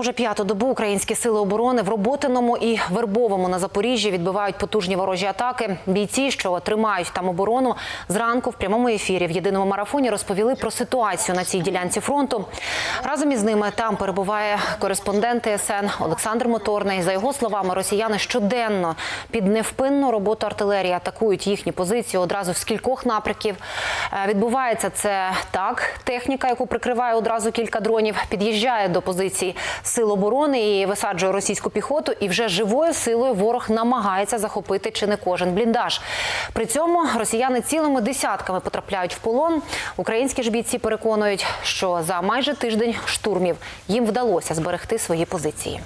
Уже п'яту добу українські сили оборони в Роботиному і Вербовому на Запоріжжі відбивають потужні ворожі атаки. Бійці, що тримають там оборону, зранку в прямому ефірі в єдиному марафоні розповіли про ситуацію на цій ділянці фронту. Разом із ними там перебуває кореспондент ТСН Олександр Моторний. За його словами, росіяни щоденно під невпинну роботу артилерії атакують їхні позиції одразу з кількох напрямків. Е, Відбувається це так. Техніка, яку прикриває одразу кілька дронів, під'їжджає до позицій сил оборони і висаджує російську піхоту. І вже живою силою ворог намагається захопити чи не кожен бліндаж. При цьому росіяни цілими десятками потрапляють в полон. Українські ж бійці переконують, що за майже тиждень штурмів їм вдалося зберегти свої позиції.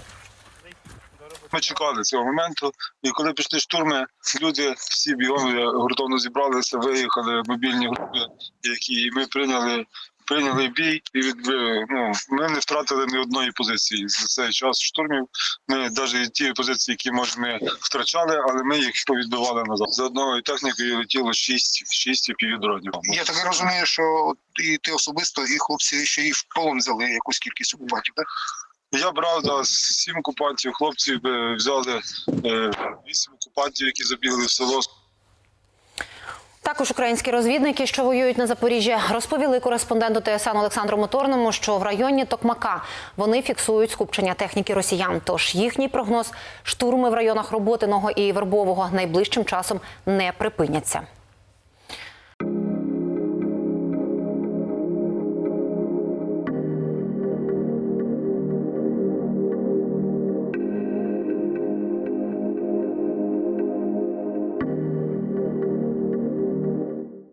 Ми чекали цього моменту, і коли пішли штурми, люди всі бігом е, гуртовно зібралися, виїхали мобільні групи, які ми прийняли. Прийняли бій і відбили. Ну ми не втратили ні одної позиції за цей час штурмів. Ми навіть ті позиції, які може ми втрачали, але ми їх відбивали назад. За одною технікою летіло шість, шість півдронів. Я так розумію, що і ти особисто, і хлопці ще і в полон взяли якусь кількість окупантів, так? Я брав да, сім окупантів. Хлопці е, взяли е, вісім окупантів, які забігли в село. Також українські розвідники, що воюють на Запоріжжі, розповіли кореспонденту ТСН Олександру Моторному, що в районі Токмака вони фіксують скупчення техніки росіян. Тож їхній прогноз штурми в районах Роботиного і Вербового найближчим часом не припиняться.